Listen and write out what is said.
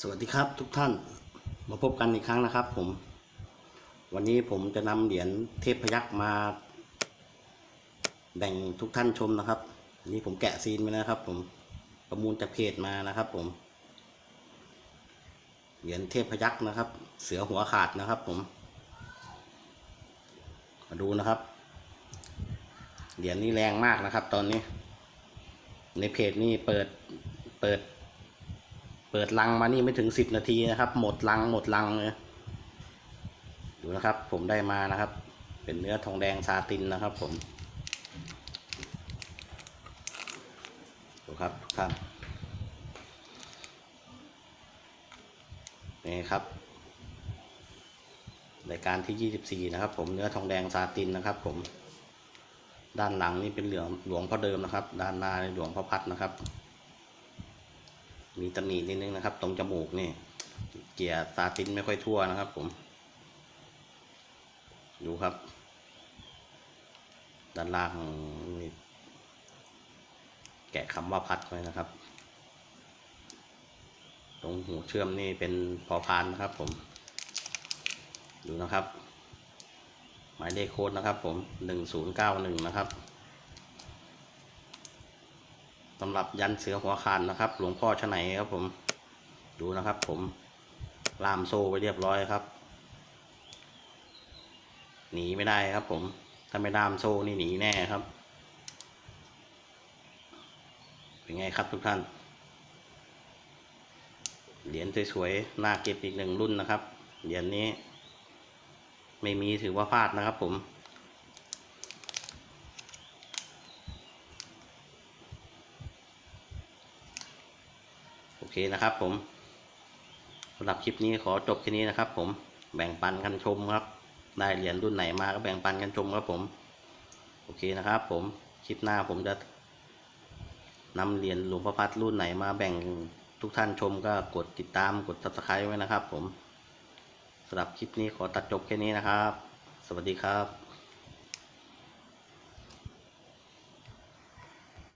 สวัสดีครับทุกท่านมาพบกันอีกครั้งนะครับผม วันนี้ผมจะนำเหรียญเทพพยักษ์มา แบ่งทุกท่านชมนะครับนนี้ผมแกะซีนไปนะครับ ผมประมูลจากเพจมานะครับ ผม เหรียญเทพพยักษ์นะครับ เสือหัวขาดนะครับ ผม มาดูนะครับ เหรียญนี้แรงมากนะครับ ตอนนี้ ในเพจนี่เปิดเปิด เปิดลังมานี่ไม่ถึงสิบนาทีนะครับ หมดลังหมดลังเลยดูนะครับ ผมได้มานะครับ เป็นเนื้อทองแดงซาตินนะครับ ผมดูครับทุกท่านนี่ครับรายการที่ยี่สิบสี่นะครับ ผมเนื้อทองแดงซาตินนะครับ ผมด้านหลังนี่เป็นเหลืองหลวงพ่อเดิมนะครับ ด้านหน้านี่หลวงพ่อพัดนะครับ มีตำหนินิดนึงนะครับ ตรงจมูกนี่ เกียร์ซาตินไม่ค่อยทั่วนะครับ ผม ดูครับ ด้านล่างนี่แกะคำว่าพัดไว้นะครับ ตรงหูเชื่อมนี่เป็นพอพานนะครับ ผม ดูนะครับ หมายเลขโค้ดนะครับ ผมหนึ่งศูนย์เก้าหนึ่งนะครับ สำหรับยันเสือหัวคานนะครับ หลวงพ่อชะไหนครับผมดูนะครับ ผมล่ามโซ่ไปเรียบร้อยครับ หนีไม่ได้ครับผมถ้าไม่ล่ามโซ่นี่หนีแน่ครับ เป็นไงครับทุกท่าน เหรียญสวยๆน่าเก็บอีกหนึ่งรุ่นนะครับ เหรียญนี้ ไม่มีถือว่าพลาดนะครับผม โอเคนะครับผมสำหรับคลิปนี้ขอจบแค่นี้นะครับ ผมแบ่งปันกันชมครับ ได้เหรียญรุ่นไหนมาก็แบ่งปันกันชมครับผมโอเคนะครับ ผมคลิปหน้าผมจะนำเหรียญหลวงพ่อพัดรุ่นไหนมาแบ่งทุกท่านชมก็กดติดตามกด subscribe ไว้นะครับ ผมสำหรับคลิปนี้ขอตัดจบแค่นี้นะครับ สวัสดีครับ